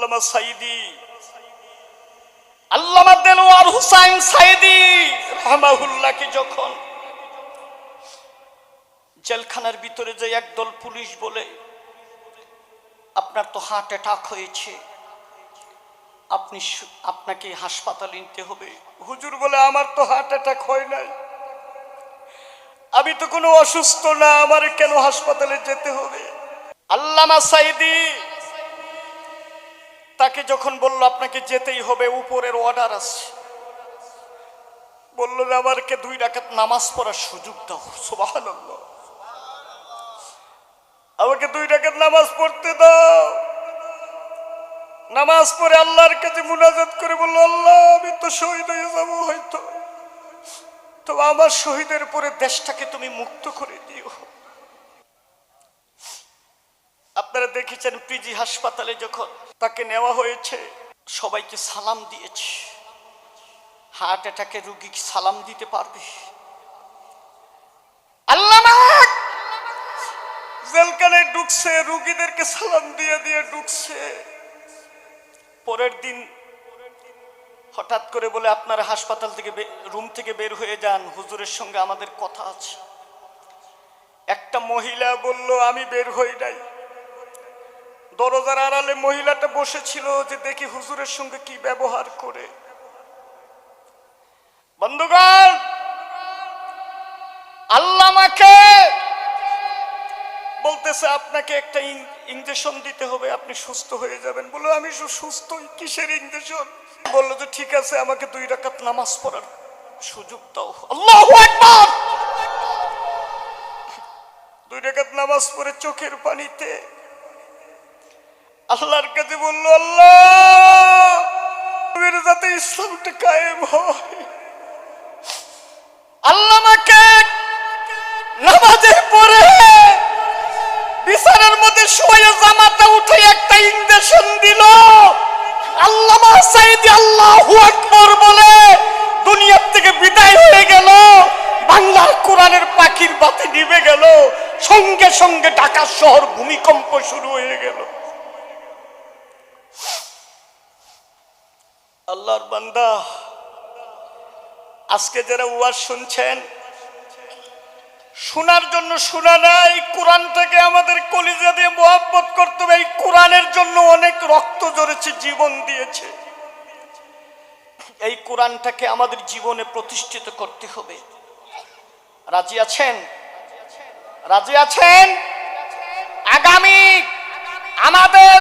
আল্লামা সাইদি, আল্লামা দেলোয়ার হুসাইন সাইদি রহমাহুল্লাহকে যখন জেলখানার ভিতরে যে একদল পুলিশ বলে, আপনার তো হার্ট অ্যাটাক হয়েছে, আপনি আপনাকে হাসপাতালে নিতে হবে। হুজুর বলে, আমার তো হার্ট অ্যাটাক হয় নাই। আমি তো কোনো অসুস্থ না, আমার কেন হাসপাতালে যেতে হবে? আল্লামা সাইদি তাকে যখন বলল, আপনাকে যেতেই হবে, উপরের অর্ডার আছে। বলল যে আমাকে দুই রাকাত নামাজ পড়ার সুযোগ দাও। সুবাহান আমাকে দুই রাকাত নামাজ পড়তে দাও। নামাজ পড়ে আল্লাহর কাছে মুনাজাত করে বলল, আল্লাহ, আমি তো শহীদ হয়ে যাব হয়তো। তো আমার শহীদের পরে দেশটাকে তুমি মুক্ত করে দিও। আপনারা দেখেছেন পিজি হাসপাতালে যখন তাকে নেওয়া হয়েছে, সবাইকে সালাম দিয়েছে। হার্ট অ্যাটাকে রুগী সালাম দিতে পারবে? জেলখানায় ঢুকছে, রুগীদেরকে সালাম দিয়ে দিয়ে ঢুকছে। পরের দিন হঠাৎ করে বলে, আপনারা হাসপাতাল থেকে রুম থেকে বের হয়ে যান, হুজুরের সঙ্গে আমাদের কথা আছে। একটা মহিলা বলল, আমি বের হই নাই। দরজার আড়ালে মহিলাটা বসেছিল যে দেখি হুজুরের সঙ্গে কি ব্যবহার করে। বন্ধুগণ আল্লাহ আমাকে বলতেছে, আপনাকে একটা ইঞ্জেকশন দিতে হবে, আপনি সুস্থ হয়ে যাবেন। বলো আমি সুস্থ কিসের ইঞ্জেকশন বলল যে, ঠিক আছে, আমাকে দুই রাকাত নামাজ পড়ার সুযোগ দাও। আল্লাহ দুই রাকাত নামাজ পড়ে চোখের পানিতে আল্লাহর কাছে বলল, আল্লাহ যাতে ইসলামটা কায়েম হয়। আল্লাহ আমাকে নামাজের পরে বিছানার মধ্যে শুয়ে জামাটা উঠে একটা ইঞ্জেকশন দিল। আল্লামা সাইদি আল্লাহু আকবার বলে, দুনিয়ার থেকে বিদায় হয়ে গেল। বাংলার কোরআনের পাখির বাতি নিভে গেল। সঙ্গে সঙ্গে ঢাকা শহর ভূমিকম্প শুরু হয়ে গেল। আল্লাহর বান্দা। আজকে যারা ওয়াজ শুনছেন, শোনার জন্য শোনা নাই, কোরআন থেকে আমাদের কলিজা দিয়ে মোহাব্বত করতে হবে, এই কোরআনের জন্য অনেক রক্ত জড়েছে জীবন দিয়েছে। এই কোরআনটাকে আমাদের জীবনে প্রতিষ্ঠিত করতে হবে। রাজি আছেন? রাজি আছেন? আগামী আমাদের